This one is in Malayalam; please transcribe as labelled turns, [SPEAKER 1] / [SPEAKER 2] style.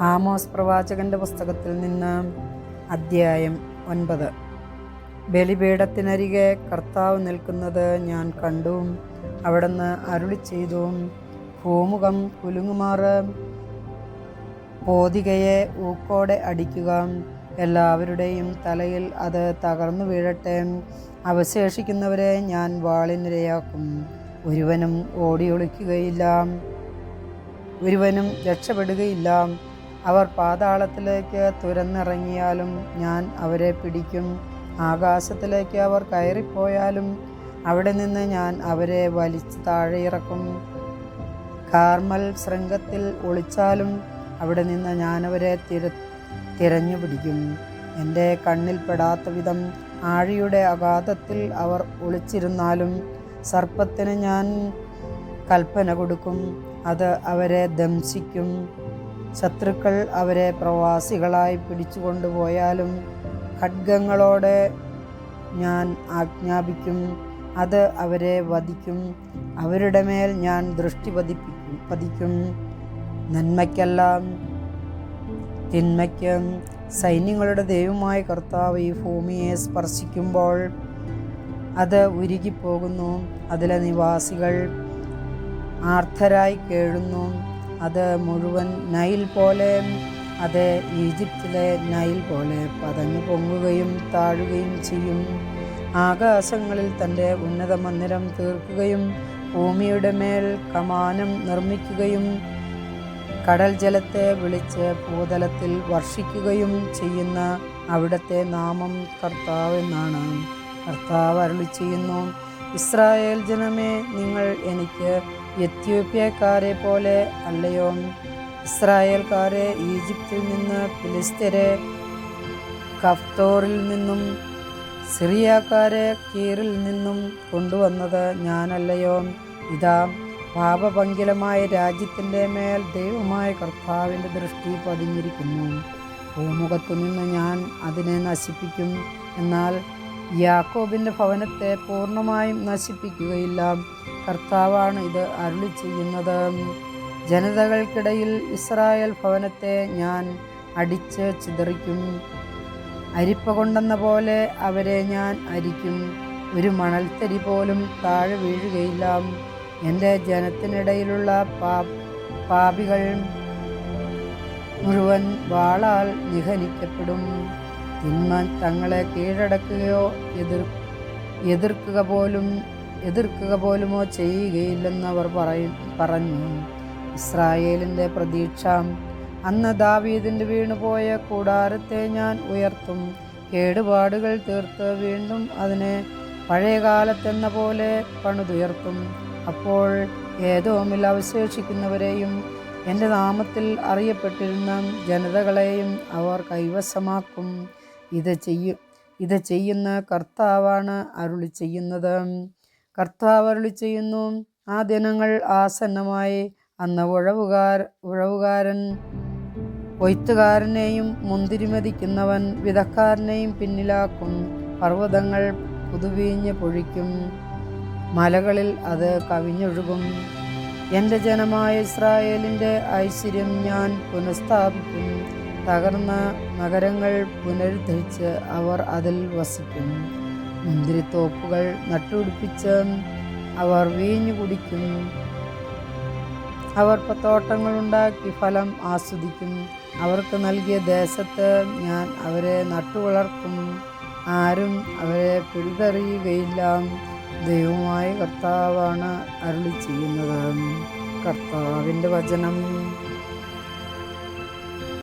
[SPEAKER 1] ആമോസ് പ്രവാചകന്റെ പുസ്തകത്തിൽ നിന്ന് അദ്ധ്യായം ഒൻപത്. ബലിപീഠത്തിനരികെ കർത്താവ് നിൽക്കുന്നത് ഞാൻ കണ്ടു. അവിടുന്ന് അരുളി ചെയ്തു. ഭൂമുഖം കുലുങ്ങുമാറ്. പോതികയെ ഊക്കോടെ അടിക്കുക. എല്ലാവരുടെയും തലയിൽ അത് തകർന്നു വീഴട്ടെ. അവശേഷിക്കുന്നവരെ ഞാൻ വാളിനിരയാക്കും. ഒരുവനും ഓടിയൊളിക്കുകയില്ല. ഒരുവനും രക്ഷപ്പെടുകയില്ല. അവർ പാതാളത്തിലേക്ക് തുരന്നിറങ്ങിയാലും ഞാൻ അവരെ പിടിക്കും. ആകാശത്തിലേക്ക് അവർ കയറിപ്പോയാലും അവിടെ നിന്ന് ഞാൻ അവരെ വലിച്ച് താഴെ ഇറക്കും കാർമൽ ശൃംഗത്തിൽ ഒളിച്ചാലും അവിടെ നിന്ന് ഞാനവരെ തിര തിരഞ്ഞു പിടിക്കും. എന്റെ കണ്ണിൽ പെടാത്ത വിധം ആഴിയുടെ അഗാധത്തിൽ അവർ ഒളിച്ചിരുന്നാലും സർപ്പത്തിന് ഞാൻ കൽപ്പന കൊടുക്കും. അത് അവരെ ദംശിക്കും. ശത്രുക്കൾ അവരെ പ്രവാസികളായി പിടിച്ചു കൊണ്ടുപോയാലും ഖഡ്ഗങ്ങളോടെ ഞാൻ ആജ്ഞാപിക്കും അത് അവരെ വധിക്കും അവരുടെ മേൽ ഞാൻ ദൃഷ്ടി പതിപ്പിക്കും പതിക്കും. നന്മയ്ക്കെല്ലാം തിന്മയ്ക്കും. സൈന്യങ്ങളുടെ ദൈവമായ കർത്താവ് ഈ ഭൂമിയെ സ്പർശിക്കുമ്പോൾ അത് ഉരുകിപ്പോകുന്നു. അതിലെ നിവാസികൾ ആർത്തരായി കേഴുന്നു. അത് മുഴുവൻ നൈൽ പോലെ അത് ഈജിപ്തിലെ നൈൽ പോലെ പതഞ്ഞു പൊങ്ങുകയും താഴുകയും ചെയ്യും. ആകാശങ്ങളിൽ തന്റെ ഉന്നത മന്ദിരം തീർക്കുകയും ഭൂമിയുടെ മേൽ കമാനം നിർമ്മിക്കുകയും കടൽ ജലത്തെ വിളിച്ച് ഭൂതലത്തിൽ വർഷിക്കുകയും ചെയ്യുന്ന അവിടുത്തെ നാമം കർത്താവ് എന്നാണ്. കർത്താവ് അരുളി ചെയ്യുന്നു ഇസ്രായേൽ ജനമേ നിങ്ങൾ എനിക്ക് എത്യോപ്യക്കാരെ പോലെ അല്ലയോ? ഇസ്രായേൽക്കാരെ ഈജിപ്തിൽ നിന്ന് ഫിലിസ്തരെ കഫ്തോറിൽ നിന്നും സിറിയക്കാരെ കീറിൽ നിന്നും കൊണ്ടുവന്നത് ഞാനല്ലയോ? ഇതാ പാപപങ്കിലമായ രാജ്യത്തിന്റെ മേൽ ദൈവമായ കർത്താവിന്റെ ദൃഷ്ടി പതിഞ്ഞിരിക്കുന്നു. ഭൂമുഖത്തു നിന്ന് ഞാൻ അതിനെ നശിപ്പിക്കും. എന്നാൽ യാക്കോബിന്റെ ഭവനത്തെ പൂർണമായും നശിപ്പിക്കുകയില്ല. കർത്താവാണ് ഇത് അരുളി ചെയ്യുന്നത്. ജനതകൾക്കിടയിൽ ഇസ്രായേൽ ഭവനത്തെ ഞാൻ അടിച്ച് ചിതറിക്കും. അരിപ്പ കൊണ്ടെന്ന പോലെ അവരെ ഞാൻ അരിക്കും. ഒരു മണൽത്തരി പോലും താഴെ വീഴുകയില്ല. എന്റെ ജനത്തിനിടയിലുള്ള പാ പാപികൾ മുഴുവൻ വാളാൽ നിഹനിക്കപ്പെടും. തിന്മ തങ്ങളെ കീഴടക്കുകയോ എതിർ എതിർക്കുക പോലും എതിർക്കുക പോലുമോ ചെയ്യുകയില്ലെന്ന് അവർ പറയും പറഞ്ഞു. ഇസ്രായേലിന്റെ പ്രതീക്ഷ അന്ന് ദാവീദിന്റെ വീണുപോയ കൂടാരത്തെ ഞാൻ ഉയർത്തും. കേടുപാടുകൾ തീർത്ത് വീണ്ടും അതിനെ പഴയകാലത്തെന്ന പോലെ പണിതുയർത്തും. അപ്പോൾ ഏതോമിൽ അവശേഷിക്കുന്നവരെയും എന്റെ നാമത്തിൽ അറിയപ്പെട്ടിരുന്ന ജനതകളെയും അവർ കൈവശമാക്കും. ഇത് ചെയ്യും ഇത് ചെയ്യുന്ന കർത്താവാണ് അരുളി ചെയ്യുന്നത്. കർത്താവ് അരുളി ചെയ്യുന്നു ആ ദിനങ്ങൾ ആസന്നമായി അന്ന് ഉഴവുകാർ ഉഴവുകാരൻ കൊയ്ത്തുകാരനെയും മുന്തിരിമതിക്കുന്നവൻ വിധക്കാരനെയും പിന്നിലാക്കും. പർവതങ്ങൾ പുതുവീഞ്ഞ് പൊഴിക്കും മലകളിൽ അത് കവിഞ്ഞൊഴുകും. എന്റെ ജനമായ ഇസ്രായേലിന്റെ ഐശ്വര്യം ഞാൻ പുനഃസ്ഥാപിക്കും. തകർന്ന നഗരങ്ങൾ പുനരുദ്ധരിച്ച് അവർ അതിൽ വസിക്കും മുന്തിരിത്തോപ്പുകൾ നട്ടുപിടിപ്പിച്ച് അവർ വീഞ്ഞു കുടിക്കും. അവർ തോട്ടങ്ങളുണ്ടാക്കി ഫലം ആസ്വദിക്കും. അവർക്ക് നൽകിയ ദേശത്ത് ഞാൻ അവരെ നട്ടുവളർത്തും. ആരും അവരെ പിഴുതെറിയുകയില്ല. ദൈവമായ കർത്താവാണ് അരുളി ചെയ്യുന്നത് കർത്താവിന്റെ വചനം